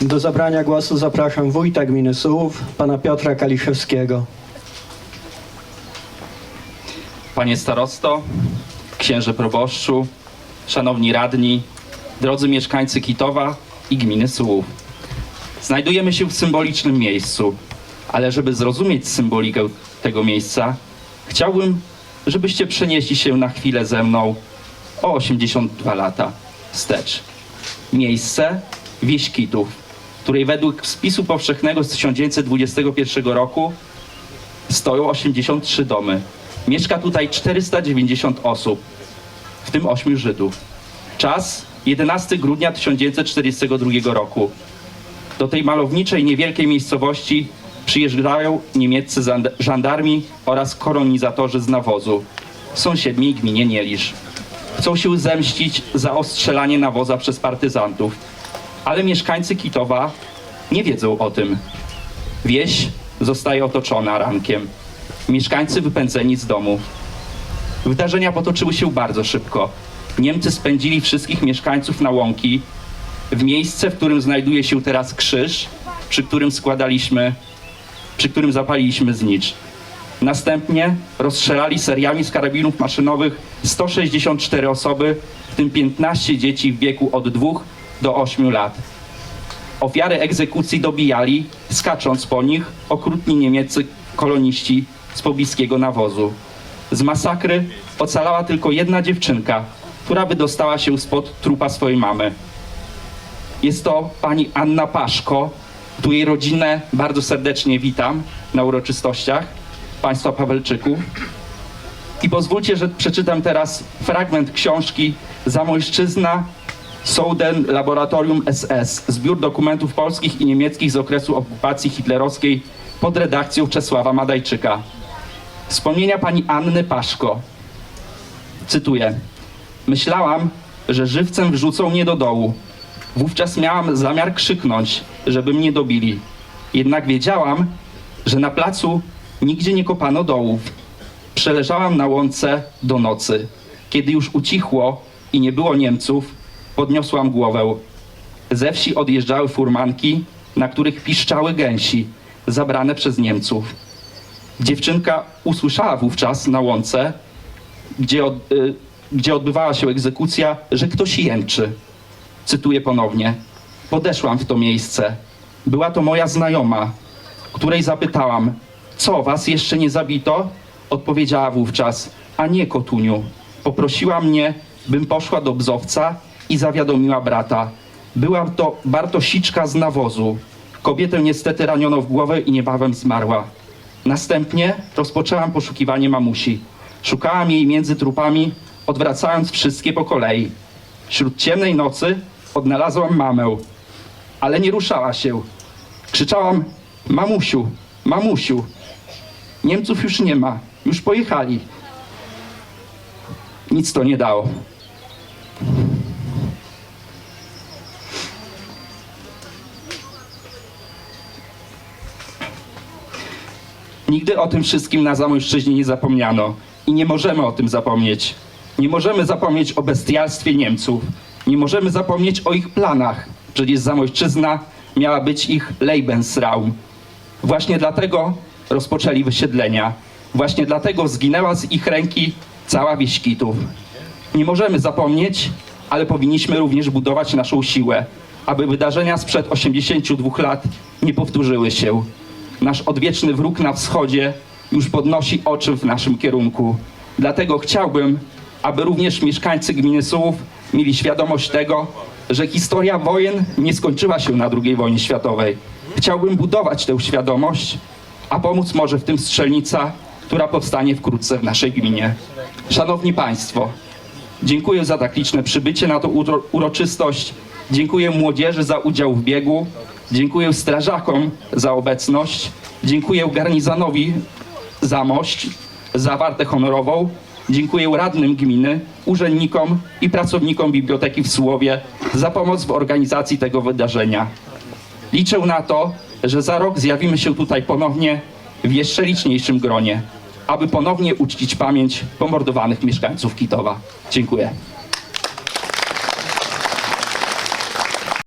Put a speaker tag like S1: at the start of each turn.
S1: Do zabrania głosu zapraszam wójta gminy Sułów, pana Piotra Kaliszewskiego.
S2: Panie starosto, księże proboszczu, szanowni radni, drodzy mieszkańcy Kitowa i gminy Sułów. Znajdujemy się w symbolicznym miejscu, ale żeby zrozumieć symbolikę tego miejsca, chciałbym, żebyście przenieśli się na chwilę ze mną o 82 lata wstecz. Miejsce wieś Kitów, której według spisu powszechnego z 1921 roku stoją 83 domy. Mieszka tutaj 490 osób, w tym 8 Żydów. Czas 11 grudnia 1942 roku. Do tej malowniczej, niewielkiej miejscowości przyjeżdżają niemieccy żandarmi oraz kolonizatorzy z nawozu w sąsiedniej gminie Nielisz. Chcą się zemścić za ostrzelanie nawoza przez partyzantów, ale mieszkańcy Kitowa nie wiedzą o tym. Wieś zostaje otoczona rankiem. Mieszkańcy wypędzeni z domu. Wydarzenia potoczyły się bardzo szybko. Niemcy spędzili wszystkich mieszkańców na łąki w miejsce, w którym znajduje się teraz krzyż, przy którym składaliśmy, przy którym zapaliliśmy znicz. Następnie rozstrzelali seriami z karabinów maszynowych 164 osoby, w tym 15 dzieci w wieku od 2 do 8 lat. Ofiary egzekucji dobijali, skacząc po nich, okrutni niemieccy koloniści z pobliskiego nawozu. Z masakry ocalała tylko jedna dziewczynka, która wydostała się spod trupa swojej mamy. Jest to pani Anna Paszko, której rodzinę bardzo serdecznie witam na uroczystościach państwa Pawelczyków. I pozwólcie, że przeczytam teraz fragment książki Zamojszczyzna Sołden Laboratorium SS, zbiór dokumentów polskich i niemieckich z okresu okupacji hitlerowskiej pod redakcją Czesława Madajczyka. Wspomnienia pani Anny Paszko. Cytuję. Myślałam, że żywcem wrzucą mnie do dołu. Wówczas miałam zamiar krzyknąć, żeby mnie dobili. Jednak wiedziałam, że na placu nigdzie nie kopano dołów. Przeleżałam na łące do nocy. Kiedy już ucichło i nie było Niemców, podniosłam głowę. Ze wsi odjeżdżały furmanki, na których piszczały gęsi, zabrane przez Niemców. Dziewczynka usłyszała wówczas na łące, gdzie, od, y, gdzie odbywała się egzekucja, że ktoś jęczy. Cytuję ponownie. Podeszłam w to miejsce. Była to moja znajoma, której zapytałam, co was jeszcze nie zabito? Odpowiedziała wówczas, a nie kotuniu. Poprosiła mnie, bym poszła do Bzowca i zawiadomiła brata. Była to Bartosiczka z nawozu. Kobietę niestety raniono w głowę i niebawem zmarła. Następnie rozpoczęłam poszukiwanie mamusi. Szukałam jej między trupami, odwracając wszystkie po kolei. Wśród ciemnej nocy odnalazłam mamę, ale nie ruszała się. Krzyczałam: Mamusiu, mamusiu. Niemców już nie ma, już pojechali. Nic to nie dało. Nigdy o tym wszystkim na Zamojszczyźnie nie zapomniano i nie możemy o tym zapomnieć. Nie możemy zapomnieć o bestialstwie Niemców. Nie możemy zapomnieć o ich planach. Przecież Zamojszczyzna miała być ich Lebensraum. Właśnie dlatego rozpoczęli wysiedlenia. Właśnie dlatego zginęła z ich ręki cała wieś Kitów. Nie możemy zapomnieć, ale powinniśmy również budować naszą siłę, aby wydarzenia sprzed 82 lat nie powtórzyły się. Nasz odwieczny wróg na wschodzie już podnosi oczy w naszym kierunku. Dlatego chciałbym, aby również mieszkańcy gminy Sułów mieli świadomość tego, że historia wojen nie skończyła się na II wojnie światowej. Chciałbym budować tę świadomość, a pomóc może w tym strzelnica, która powstanie wkrótce w naszej gminie. Szanowni Państwo, Dziękuję za tak liczne przybycie na uro- uroczystość. Dziękuję młodzieży za udział w biegu. Dziękuję strażakom za obecność. Dziękuję garnizanowi za mość, za wartę honorową. Dziękuję radnym gminy, urzędnikom i pracownikom Biblioteki w Słowie za pomoc w organizacji tego wydarzenia. Liczę na to, że za rok zjawimy się tutaj ponownie w jeszcze liczniejszym gronie, aby ponownie uczcić pamięć pomordowanych mieszkańców Kitowa. Dziękuję.